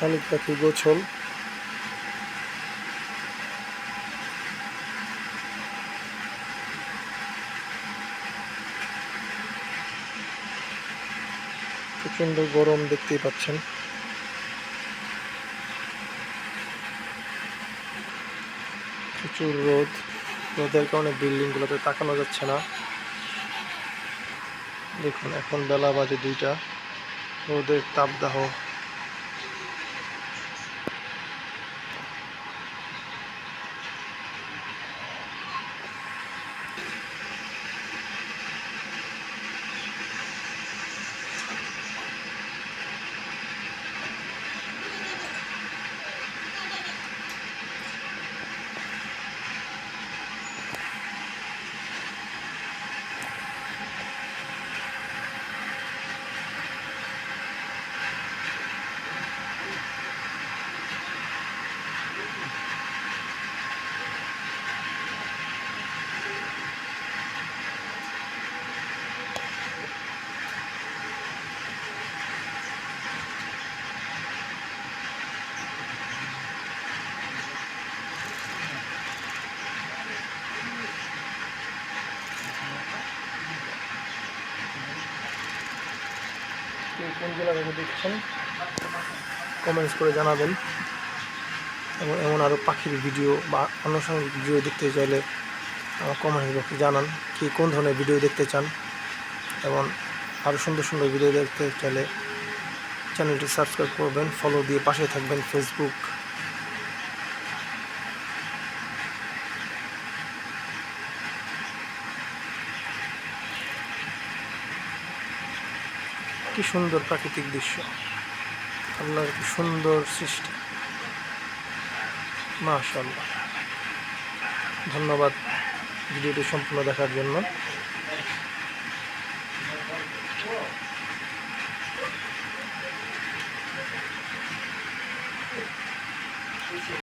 শালিক পাখি গোছল? প্রচণ্ড গরম দেখতেই পাচ্ছেন। প্রচুর রোদ। রোদের কারণে বিল্ডিংগুলোতে তাকানো যাচ্ছে না। দেখুন, এখন বেলা বাজে দুইটা। রোদের তাপদাহ কে কোন জেলা থেকে দেখছেন? কমেন্টস করে জানাবেন। এবং এমন আরও পাখির ভিডিও বা আনুষঙ্গিক ভিডিও দেখতে চাইলে আমার কমেন্টস বক্সে জানান কি কোন ধরনের ভিডিও দেখতে চান। এবং আরও সুন্দর সুন্দর ভিডিও দেখতে চাইলে চ্যানেলটি সাবস্ক্রাইব করবেন ফলো দিয়ে পাশে থাকবেন ফেসবুক কি সুন্দর প্রাকৃতিক দৃশ্য। আল্লাহর কি সুন্দর সৃষ্টি। মাশাল্লাহ ধন্যবাদ ভিডিওটি সম্পূর্ণ দেখার জন্য।